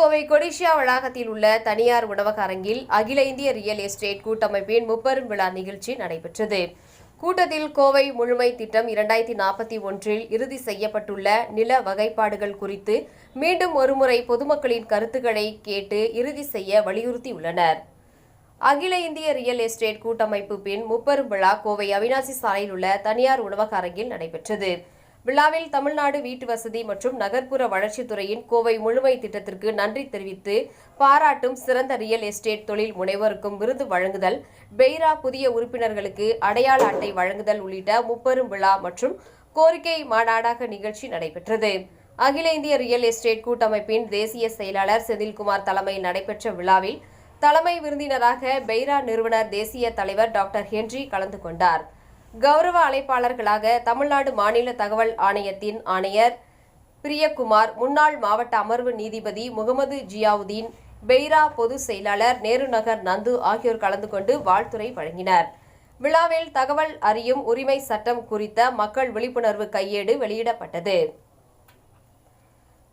கோவை கொடிஷியா வளாகத்தில் உள்ள தனியார் உணவக அரங்கில் அகில இந்திய ரியல் எஸ்டேட் கூட்டமைப்பின் முப்பெரும் விழா நிகழ்ச்சி நடைபெற்றது. கூட்டத்தில் கோவை முழுமை திட்டம் இரண்டாயிரத்தி நாற்பத்தி ஒன்றில் இறுதி செய்யப்பட்டுள்ள நில வகைப்பாடுகள் குறித்து மீண்டும் ஒருமுறை பொதுமக்களின் கருத்துக்களை கேட்டு இறுதி செய்ய வலியுறுத்தியுள்ளனர். அகில இந்திய ரியல் எஸ்டேட் கூட்டமைப்பு பின் முப்பெரும் விழா கோவை அவினாசி சாலையில் உள்ள தனியார் உணவக அரங்கில் நடைபெற்றது. விழாவில் தமிழ்நாடு வீட்டு வசதி மற்றும் நகர்ப்புற வளர்ச்சித்துறையின் கோவை முழுமை திட்டத்திற்கு நன்றி தெரிவித்து பாராட்டும் சிறந்த ரியல் எஸ்டேட் தொழில் முனைவோருக்கும் விருது வழங்குதல் பெய்ரா புதிய உறுப்பினர்களுக்கு அடையாள அட்டை வழங்குதல் உள்ளிட்ட முப்பெரும் விழா மற்றும் கோரிக்கை மாநாடாக நிகழ்ச்சி நடைபெற்றது. அகில இந்திய ரியல் எஸ்டேட் கூட்டமைப்பின் தேசிய செயலாளர் செந்தில்குமார் தலைமையில் நடைபெற்ற விழாவில் தலைமை விருந்தினராக பெய்ரா நிறுவனர் தேசிய தலைவர் டாக்டர் ஹென்றி கலந்து கொண்டார். கௌரவ அழைப்பாளர்களாக தமிழ்நாடு மாநில தகவல் ஆணையத்தின் ஆணையர் பிரியகுமார் முன்னாள் மாவட்ட அமர்வு நீதிபதி முகமது ஜியாவுதீன் பெய்ரா பொதுச் செயலாளர் நேருநகர் நந்து ஆகியோர் கலந்து கொண்டு வாழ்த்துரை வழங்கினர். விழாவில் தகவல் அறியும் உரிமை சட்டம் குறித்த மக்கள் விழிப்புணர்வு கையேடு வெளியிடப்பட்டது.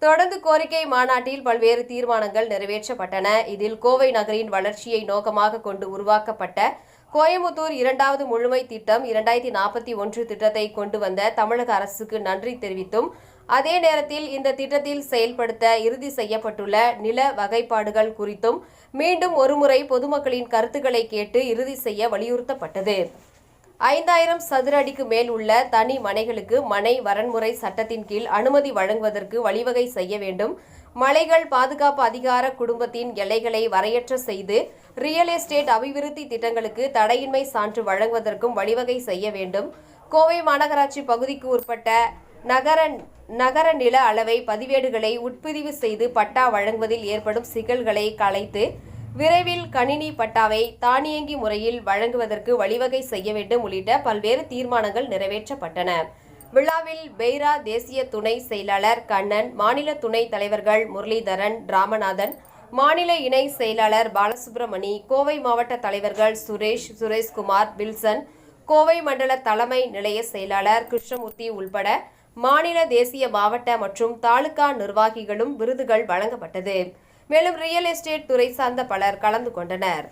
தொடர்ந்து கோரிக்கை மாநாட்டில் பல்வேறு தீர்மானங்கள் நிறைவேற்றப்பட்டன. இதில் கோவை நகரின் வளர்ச்சியை நோக்கமாக கொண்டு உருவாக்கப்பட்ட கோயம்புத்தூர் இரண்டாவது முழுமை திட்டம் இரண்டாயிரத்தி நாற்பத்தி ஒன்று திட்டத்தை கொண்டு வந்த தமிழக அரசுக்கு நன்றி தெரிவித்தும் அதே நேரத்தில் இந்த திட்டத்தில் செயல்படுத்த இறுதி செய்யப்பட்டுள்ள நில வகைப்பாடுகள் குறித்தும் மீண்டும் ஒருமுறை பொதுமக்களின் கருத்துக்களை கேட்டு இறுதி செய்ய வலியுறுத்தப்பட்டது. ஐந்தாயிரம் சதுர அடிக்கு மேல் உள்ள தனி மனைகளுக்கு மனை வரன்முறை சட்டத்தின் கீழ் அனுமதி வழங்குவதற்கு வழிவகை செய்ய வேண்டும். மலைகள் பாதுகாப்பு அதிகார குடும்பத்தின் எல்லைகளை வரையற்ற செய்து ரியல் எஸ்டேட் அபிவிருத்தி திட்டங்களுக்கு தடையின்மை சான்று வழங்குவதற்கும் வழிவகை செய்ய வேண்டும். கோவை மாநகராட்சி பகுதிக்கு உட்பட்ட நகர நகர நில அளவை பதிவேடுகளை உட்பிரிவு செய்து பட்டா வழங்குவதில் ஏற்படும் சிக்கல்களை களைத்து விரைவில் கணினி பட்டாவை தானியங்கி முறையில் வழங்குவதற்கு வழிவகை செய்ய வேண்டும் உள்ளிட்ட பல்வேறு தீர்மானங்கள் நிறைவேற்றப்பட்டன. விழாவில் பெய்ரா தேசிய துணை செயலாளர் கண்ணன் மாநில துணைத் தலைவர்கள் முரளிதரன் ராமநாதன் மாநில இணை செயலாளர் பாலசுப்ரமணி கோவை மாவட்ட தலைவர்கள் சுரேஷ் சுரேஷ்குமார் வில்சன் கோவை மண்டல தலைமை நிலைய செயலாளர் கிருஷ்ணமூர்த்தி உள்பட மாநில தேசிய மாவட்ட மற்றும் தாலுகா நிர்வாகிகளும் விருதுகள் வழங்கப்பட்டது. மேலும் ரியல் எஸ்டேட் துறை சார்ந்த பலர் கலந்து கொண்டனர்.